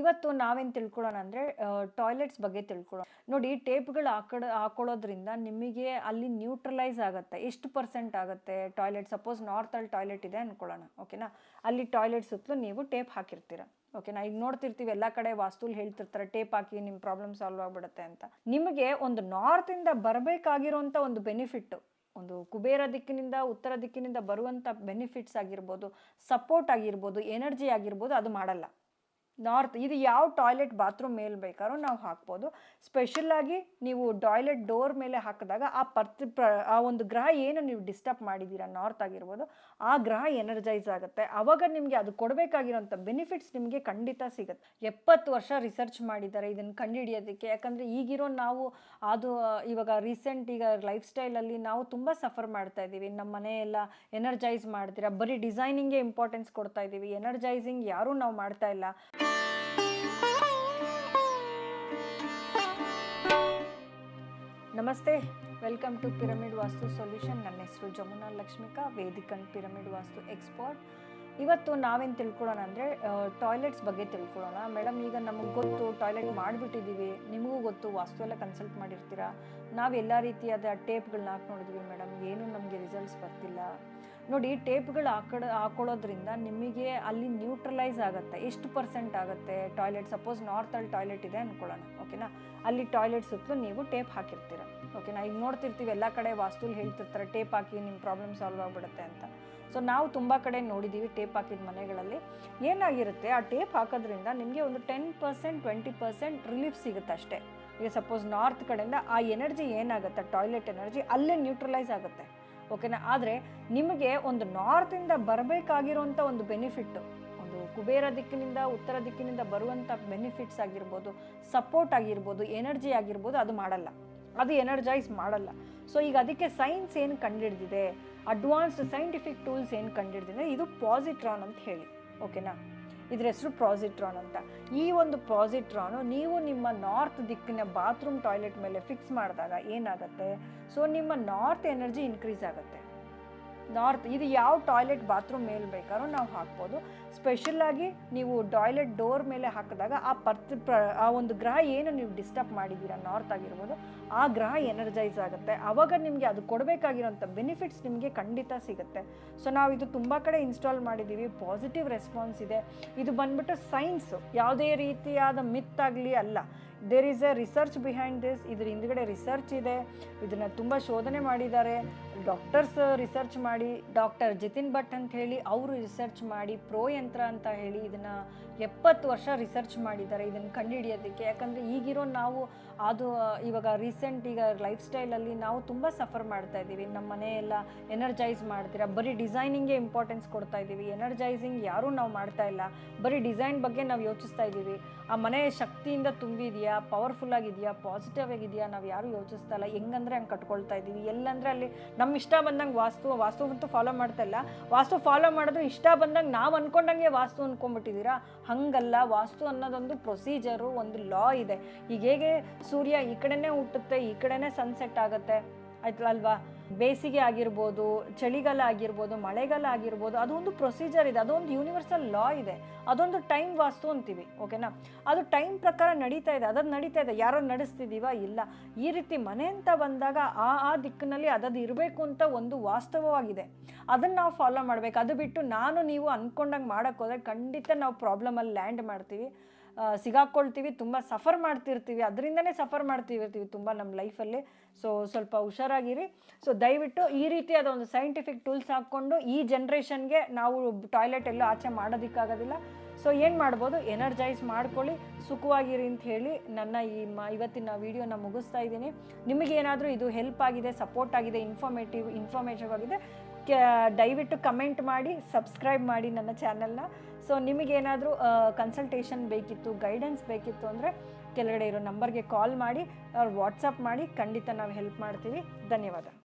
ಇವತ್ತು ನಾವೇನು ತಿಳ್ಕೊಳ್ಳೋಣ ಅಂದರೆ ಟಾಯ್ಲೆಟ್ಸ್ ಬಗ್ಗೆ ತಿಳ್ಕೊಳ್ಳೋಣ. ನೋಡಿ ಟೇಪ್ಗಳು ಹಾಕಡ, ಹಾಕೊಳ್ಳೋದ್ರಿಂದ ನಿಮಗೆ ಅಲ್ಲಿ ನ್ಯೂಟ್ರಲೈಸ್ ಆಗುತ್ತೆ. ಎಷ್ಟು ಪರ್ಸೆಂಟ್ ಆಗುತ್ತೆ ಟಾಯ್ಲೆಟ್ ಸಪೋಸ್ ನಾರ್ತಲ್ಲಿ ಟಾಯ್ಲೆಟ್ ಇದೆ ಅಂದ್ಕೊಳ್ಳೋಣ ಓಕೆನಾ ಅಲ್ಲಿ ಟಾಯ್ಲೆಟ್ ಸುತ್ತಲೂ ನೀವು ಟೇಪ್ ಹಾಕಿರ್ತೀರ ಓಕೆನಾ ಈಗ ನೋಡ್ತಿರ್ತೀವಿ, ಎಲ್ಲ ಕಡೆ ವಾಸ್ತುಲ್ ಹೇಳ್ತಿರ್ತಾರೆ ಟೇಪ್ ಹಾಕಿ ನಿಮ್ಮ ಪ್ರಾಬ್ಲಮ್ ಸಾಲ್ವ್ ಆಗ್ಬಿಡುತ್ತೆ ಅಂತ. ನಿಮಗೆ ಒಂದು ನಾರ್ತಿಂದ ಬರಬೇಕಾಗಿರೋಂಥ ಒಂದು ಬೆನಿಫಿಟ್ಟು ಒಂದು ಕುಬೇರ ದಿಕ್ಕಿನಿಂದ ಉತ್ತರ ದಿಕ್ಕಿನಿಂದ ಬರುವಂಥ ಬೆನಿಫಿಟ್ಸ್ ಆಗಿರ್ಬೋದು ಸಪೋರ್ಟ್ ಆಗಿರ್ಬೋದು ಎನರ್ಜಿ ಆಗಿರ್ಬೋದು, ಅದು ಮಾಡಲ್ಲ. ನಾರ್ತ್, ಇದು ಯಾವ ಟಾಯ್ಲೆಟ್ ಬಾತ್ರೂಮ್ ಮೇಲೆ ಬೇಕಾದ್ರೂ ನಾವು ಹಾಕ್ಬೋದು. ಸ್ಪೆಷಲಾಗಿ ನೀವು ಟಾಯ್ಲೆಟ್ ಡೋರ್ ಮೇಲೆ ಹಾಕಿದಾಗ ಆ ಪರ್ತಿ, ಪ್ರ, ಆ ಒಂದು ಗ್ರಹ ಏನು ನೀವು ಡಿಸ್ಟರ್ಬ್ ಮಾಡಿದ್ದೀರಾ, ನಾರ್ತ್ ಆಗಿರ್ಬೋದು, ಆ ಗ್ರಹ ಎನರ್ಜೈಸ್ ಆಗುತ್ತೆ. ಆವಾಗ ನಿಮಗೆ ಅದು ಕೊಡಬೇಕಾಗಿರೋಂಥ ಬೆನಿಫಿಟ್ಸ್ ನಿಮಗೆ ಖಂಡಿತ ಸಿಗುತ್ತೆ. ಎಪ್ಪತ್ತು ವರ್ಷ ರಿಸರ್ಚ್ ಮಾಡಿದ್ದಾರೆ ಇದನ್ನು ಕಂಡುಹಿಡಿಯೋದಕ್ಕೆ. ಯಾಕಂದರೆ ಈಗಿರೋ ನಾವು, ಅದು ಇವಾಗ ರೀಸೆಂಟ್ ಈಗ ಲೈಫ್ ಸ್ಟೈಲಲ್ಲಿ ನಾವು ತುಂಬ ಸಫರ್ ಮಾಡ್ತಾ ಇದ್ದೀವಿ. ನಮ್ಮ ಮನೆಯೆಲ್ಲ ಎನರ್ಜೈಸ್ ಮಾಡ್ತೀರಾ, ಬರೀ ಡಿಸೈನಿಂಗೇ ಇಂಪಾರ್ಟೆನ್ಸ್ ಕೊಡ್ತಾ ಇದ್ದೀವಿ. ಎನರ್ಜೈಸಿಂಗ್ ಯಾರೂ ನಾವು ಮಾಡ್ತಾ ಇಲ್ಲ. ನಮಸ್ತೆ, welcome to pyramid Vastu solution. ನನ್ನ ಹೆಸರು ಜಮುನಾ ಲಕ್ಷ್ಮಿಕಾ, ವೇದಿಕನ್ ಪಿರಮಿಡ್ ವಾಸ್ತು ಎಕ್ಸ್ಪರ್ಟ್. ಇವತ್ತು ನಾವೇನು ತಿಳ್ಕೊಳ್ಳೋಣ ಅಂದರೆ ಟಾಯ್ಲೆಟ್ಸ್ ಬಗ್ಗೆ ತಿಳ್ಕೊಳ್ಳೋಣ. ಮೇಡಮ್ ಈಗ ನಮಗೆ ಗೊತ್ತು, ಟಾಯ್ಲೆಟ್ ಮಾಡಿಬಿಟ್ಟಿದ್ದೀವಿ ನಿಮಗೂ ಗೊತ್ತು ವಾಸ್ತು ಎಲ್ಲ ಕನ್ಸಲ್ಟ್ ಮಾಡಿರ್ತೀರಾ? ನಾವು ಎಲ್ಲ ರೀತಿಯಾದ ಟೇಪ್ಗಳನ್ನ ಹಾಕಿ ನೋಡಿದ್ವಿ ಮೇಡಮ್ ಏನೂ ನಮಗೆ ರಿಸಲ್ಟ್ಸ್ ಬರ್ತಿಲ್ಲ. ನೋಡಿ, ಟೇಪ್ಗಳು ಹಾಕಡ, ಹಾಕೊಳ್ಳೋದ್ರಿಂದ ನಿಮಗೆ ಅಲ್ಲಿ ನ್ಯೂಟ್ರಲೈಸ್ ಆಗುತ್ತೆ. ಎಷ್ಟು ಪರ್ಸೆಂಟ್ ಆಗುತ್ತೆ ಟಾಯ್ಲೆಟ್? ಸಪೋಸ್ ನಾರ್ತಲ್ಲಿ ಟಾಯ್ಲೆಟ್ ಇದೆ ಅಂದ್ಕೊಳ್ಳೋಣ ಓಕೆನಾ? ಅಲ್ಲಿ ಟಾಯ್ಲೆಟ್ ಸುತ್ತಲೂ ನೀವು ಟೇಪ್ ಹಾಕಿರ್ತೀರ, ಓಕೆನಾ? ಈಗ ನೋಡ್ತಿರ್ತೀವಿ, ಎಲ್ಲ ಕಡೆ ವಾಸ್ತುಲ್ ಹೇಳ್ತಿರ್ತಾರೆ, ಟೇಪ್ ಹಾಕಿ ನಿಮ್ಮ ಪ್ರಾಬ್ಲಮ್ ಸಾಲ್ವ್ ಆಗಿಬಿಡುತ್ತೆ ಅಂತ. ಸೊ, ನಾವು ತುಂಬ ಕಡೆ ನೋಡಿದ್ದೀವಿ ಟೇಪ್ ಹಾಕಿದ ಮನೆಗಳಲ್ಲಿ. ಏನಾಗಿರುತ್ತೆ, ಆ ಟೇಪ್ ಹಾಕೋದ್ರಿಂದ ನಿಮಗೆ ಒಂದು ten percent, twenty percent relief ಸಿಗುತ್ತೆ ಅಷ್ಟೇ. ಈಗ ಸಪೋಸ್ ನಾರ್ತ್ ಕಡೆಯಿಂದ ಆ ಎನರ್ಜಿ ಏನಾಗುತ್ತೆ, ಟಾಯ್ಲೆಟ್ ಎನರ್ಜಿ ಅಲ್ಲೇ ನ್ಯೂಟ್ರಲೈಸ್ ಆಗುತ್ತೆ. ಓಕೆನಾ ಆದರೆ ನಿಮಗೆ ಒಂದು ನಾರ್ತಿಂದ ಬರಬೇಕಾಗಿರೋಂಥ ಒಂದು ಬೆನಿಫಿಟ್ಟು ಒಂದು ಕುಬೇರ ದಿಕ್ಕಿನಿಂದ ಉತ್ತರ ದಿಕ್ಕಿನಿಂದ ಬರುವಂಥ ಬೆನಿಫಿಟ್ಸ್ ಆಗಿರ್ಬೋದು ಸಪೋರ್ಟ್ ಆಗಿರ್ಬೋದು ಎನರ್ಜಿ ಆಗಿರ್ಬೋದು ಅದು ಮಾಡಲ್ಲ. ಅದು ಎನರ್ಜೈಸ್ ಮಾಡಲ್ಲ. ಸೊ ಈಗ ಅದಕ್ಕೆ ಸೈನ್ಸ್ ಏನು ಕಂಡುಹಿಡಿದಿದೆ ಅಡ್ವಾನ್ಸ್ಡ್ ಸೈಂಟಿಫಿಕ್ ಟೂಲ್ಸ್ ಏನು ಕಂಡುಹಿಡಿದಿದೆ ಇದು ಪಾಸಿಟ್ರಾನ್ ಅಂತ ಹೇಳಿ. ಓಕೆನಾ ಇದ್ರ ಹೆಸರು ಪ್ರಾಸಿಟ್ರಾನ್ ಅಂತ. ಈ ಒಂದು ಪ್ರಾಸಿಟ್ರಾನ್ ನೀವು ನಿಮ್ಮ ನಾರ್ತ್ ದಿಕ್ಕಿನ ಬಾತ್ರೂಮ್ ಟಾಯ್ಲೆಟ್ ಮೇಲೆ ಫಿಕ್ಸ್ ಮಾಡಿದಾಗ ಏನಾಗುತ್ತೆ? ಸೊ ನಿಮ್ಮ ನಾರ್ತ್ ಎನರ್ಜಿ ಇನ್ಕ್ರೀಸ್ ಆಗುತ್ತೆ. ನಾರ್ತ್ ಇದು ಯಾವ ಟಾಯ್ಲೆಟ್ ಬಾತ್ರೂಮ್ ಮೇಲೆ ಬೇಕಾದ್ರೂ ನಾವು ಹಾಕ್ಬೋದು. ಸ್ಪೆಷಲಾಗಿ ನೀವು ಟಾಯ್ಲೆಟ್ ಡೋರ್ ಮೇಲೆ ಹಾಕಿದಾಗ ಆ ಪರ್ತಿ ಪ್ರ, ಆ ಒಂದು ಗ್ರಹ ಏನು ನೀವು ಡಿಸ್ಟರ್ಬ್ ಮಾಡಿದ್ದೀರಾ, ನಾರ್ತ್ ಆಗಿರ್ಬೋದು, ಆ ಗ್ರಹ ಎನರ್ಜೈಸ್ ಆಗುತ್ತೆ. ಆವಾಗ ನಿಮಗೆ ಅದು ಕೊಡಬೇಕಾಗಿರೋಂಥ ಬೆನಿಫಿಟ್ಸ್ ನಿಮಗೆ ಖಂಡಿತ ಸಿಗುತ್ತೆ. ಸೊ ನಾವು ಇದು ತುಂಬ ಕಡೆ ಇನ್ಸ್ಟಾಲ್ ಮಾಡಿದ್ದೀವಿ ಪಾಸಿಟಿವ್ ರೆಸ್ಪಾನ್ಸ್ ಇದೆ. ಇದು ಬಂದ್ಬಿಟ್ಟು ಸೈನ್ಸು ಯಾವುದೇ ರೀತಿಯಾದ ಮಿತ್ ಆಗಲಿ ಅಲ್ಲ. There is a research behind this ಇದ್ರ ಹಿಂದ್ಗಡೆ ರಿಸರ್ಚ್ ಇದೆ. ಇದನ್ನು ತುಂಬ ಶೋಧನೆ ಮಾಡಿದ್ದಾರೆ. ಡಾಕ್ಟರ್ಸ್ ರಿಸರ್ಚ್ ಮಾಡಿ ಡಾಕ್ಟರ್ ಜಿತಿನ್ ಭಟ್ ಅಂತ ಹೇಳಿ ಅವರು ರಿಸರ್ಚ್ ಮಾಡಿ ಪ್ರೋ ಯಂತ್ರ ಅಂತ ಹೇಳಿ ಇದನ್ನು ಎಪ್ಪತ್ತು ವರ್ಷ ರಿಸರ್ಚ್ ಮಾಡಿದ್ದಾರೆ ಇದನ್ನು ಕಂಡುಹಿಡಿಯೋದಕ್ಕೆ. ಯಾಕಂದರೆ ಈಗಿರೋ ನಾವು ಅದು, ಇವಾಗ ರೀಸೆಂಟ್ ಈಗ ಲೈಫ್ ಸ್ಟೈಲಲ್ಲಿ ನಾವು ತುಂಬ ಸಫರ್ ಮಾಡ್ತಾ ಇದ್ದೀವಿ. ನಮ್ಮ ಮನೆಯೆಲ್ಲ ಎನರ್ಜೈಸ್ ಮಾಡ್ತೀರಾ? ಬರೀ ಡಿಸೈನಿಂಗ್ಗೆ ಇಂಪಾರ್ಟೆನ್ಸ್ ಕೊಡ್ತಾ ಇದ್ದೀವಿ. ಎನರ್ಜೈಸಿಂಗ್ ಯಾರೂ ನಾವು ಮಾಡ್ತಾ ಇಲ್ಲ. ಬರೀ ಡಿಸೈನ್ ಬಗ್ಗೆ ನಾವು ಯೋಚಿಸ್ತಾ ಇದ್ದೀವಿ. ಆ ಮನೆ ಶಕ್ತಿಯಿಂದ ತುಂಬಿದೆಯಾ? ಪವರ್ಫುಲ್ ಆಗಿದೆಯಾ? ಪಾಸಿಟಿವ್ ಆಗಿದೆಯಾ? ನಾವು ಯಾರೂ ಯೋಚಿಸ್ತಾ ಇಲ್ಲ. ಹೆಂಗಂದ್ರೆ ಹಂಗೆ ಕಟ್ಕೊಳ್ತಾ ಇದ್ದೀವಿ. ಎಲ್ಲಂದ್ರೆ ಅಲ್ಲಿ ನಮ್ಮ ಇಷ್ಟ ಬಂದಂಗೆ ವಾಸ್ತು ವಾಸ್ತು ಅಂತೂ ಫಾಲೋ ಮಾಡ್ತಾ ಇಲ್ಲ ವಾಸ್ತು ಫಾಲೋ ಮಾಡಿದ್ರು ಇಷ್ಟ ಬಂದಂಗೆ ನಾವು ಅನ್ಕೊಂಡಂಗೆ ವಾಸ್ತು ಅನ್ಕೊಂಡ್ಬಿಟ್ಟಿದ್ದೀರಾ ಹಂಗಲ್ಲ, ವಾಸ್ತು ಅನ್ನೋದೊಂದು ಪ್ರೊಸೀಜರು ಒಂದು ಲಾ ಇದೆ. ಈಗ ಹೇಗೆ ಸೂರ್ಯ ಈ ಕಡೆನೇ ಹುಟ್ಟುತ್ತೆ, ಈ ಕಡೆನೇ ಸನ್ಸೆಟ್ ಆಗುತ್ತೆ ಆಯ್ತು ಅಲ್ವಾ ಬೇಸಿಗೆ ಆಗಿರ್ಬೋದು ಚಳಿಗಾಲ ಆಗಿರ್ಬೋದು ಮಳೆಗಾಲ ಆಗಿರ್ಬೋದು ಅದೊಂದು ಪ್ರೊಸೀಜರ್ ಇದೆ. ಅದೊಂದು ಯೂನಿವರ್ಸಲ್ ಲಾ ಇದೆ. ಅದೊಂದು ಟೈಮ್ ವಾಸ್ತು ಅಂತೀವಿ ಓಕೆನಾ ಅದು ಟೈಮ್ ಪ್ರಕಾರ ನಡೀತಾ ಇದೆ. ಅದನ್ನು ನಡೀತಾ ಇದೆ. ಯಾರೋ ನಡೆಸ್ತಿದ್ದೀವ ಇಲ್ಲ. ಈ ರೀತಿ ಮನೆ ಅಂತ ಬಂದಾಗ ಆ ಆ ದಿಕ್ಕಿನಲ್ಲಿ ಅದದು ಇರಬೇಕು ಅಂತ ಒಂದು ವಾಸ್ತವವಾಗಿದೆ. ಅದನ್ನು ನಾವು ಫಾಲೋ ಮಾಡಬೇಕು. ಅದು ಬಿಟ್ಟು ನಾನು ನೀವು ಅಂದ್ಕೊಂಡಂಗೆ ಮಾಡೋಕ್ಕೋದ್ರೆ ಖಂಡಿತ ನಾವು ಪ್ರಾಬ್ಲಮಲ್ಲಿ ಲ್ಯಾಂಡ್ ಮಾಡ್ತೀವಿ. ಸಿಗಾಕ್ಕೊಳ್ತೀವಿ, ತುಂಬ ಸಫರ್ ಮಾಡ್ತಿರ್ತೀವಿ, ಅದರಿಂದನೇ ಸಫರ್ ಮಾಡ್ತಿರ್ತೀವಿ ತುಂಬ ನಮ್ಮ ಲೈಫಲ್ಲಿ. ಸೊ ಸ್ವಲ್ಪ ಹುಷಾರಾಗಿರಿ. ಸೊ ದಯವಿಟ್ಟು ಈ ರೀತಿಯಾದ ಒಂದು ಸೈಂಟಿಫಿಕ್ ಟೂಲ್ಸ್ ಹಾಕ್ಕೊಂಡು ಈ ಜನ್ರೇಷನ್ಗೆ ನಾವು ಟಾಯ್ಲೆಟ್ ಎಲ್ಲೂ ಆಚೆ ಮಾಡೋದಕ್ಕಾಗೋದಿಲ್ಲ. ಸೊ ಏನು ಮಾಡ್ಬೋದು? ಎನರ್ಜೈಸ್ ಮಾಡ್ಕೊಳ್ಳಿ. ಸುಖವಾಗಿರಿ ಅಂತ ಹೇಳಿ ನನ್ನ ಈ ಮ, ಇವತ್ತಿನ ವೀಡಿಯೋನ ಮುಗಿಸ್ತಾ ಇದ್ದೀನಿ. ನಿಮಗೇನಾದರೂ ಇದು ಹೆಲ್ಪ್ ಆಗಿದೆ ಸಪೋರ್ಟ್ ಆಗಿದೆ ಇನ್ಫಾರ್ಮೇಟಿವ್ ಇನ್ಫಾರ್ಮೇಟಿವ್ ಆಗಿದೆ ದಯವಿಟ್ಟು ಕಮೆಂಟ್ ಮಾಡಿ, ಸಬ್ಸ್ಕ್ರೈಬ್ ಮಾಡಿ ನನ್ನ ಚಾನಲ್ನ. ಸೊ ನಿಮಗೇನಾದರೂ ಕನ್ಸಲ್ಟೇಷನ್ ಬೇಕಿತ್ತು ಗೈಡೆನ್ಸ್ ಬೇಕಿತ್ತು ಅಂದರೆ ಕೆಳಗಡೆ ಇರೋ ನಂಬರ್ಗೆ ಕಾಲ್ ಮಾಡಿ ಅವ್ರು ವಾಟ್ಸಪ್ ಮಾಡಿ, ಖಂಡಿತ ನಾವು ಹೆಲ್ಪ್ ಮಾಡ್ತೀವಿ. ಧನ್ಯವಾದ.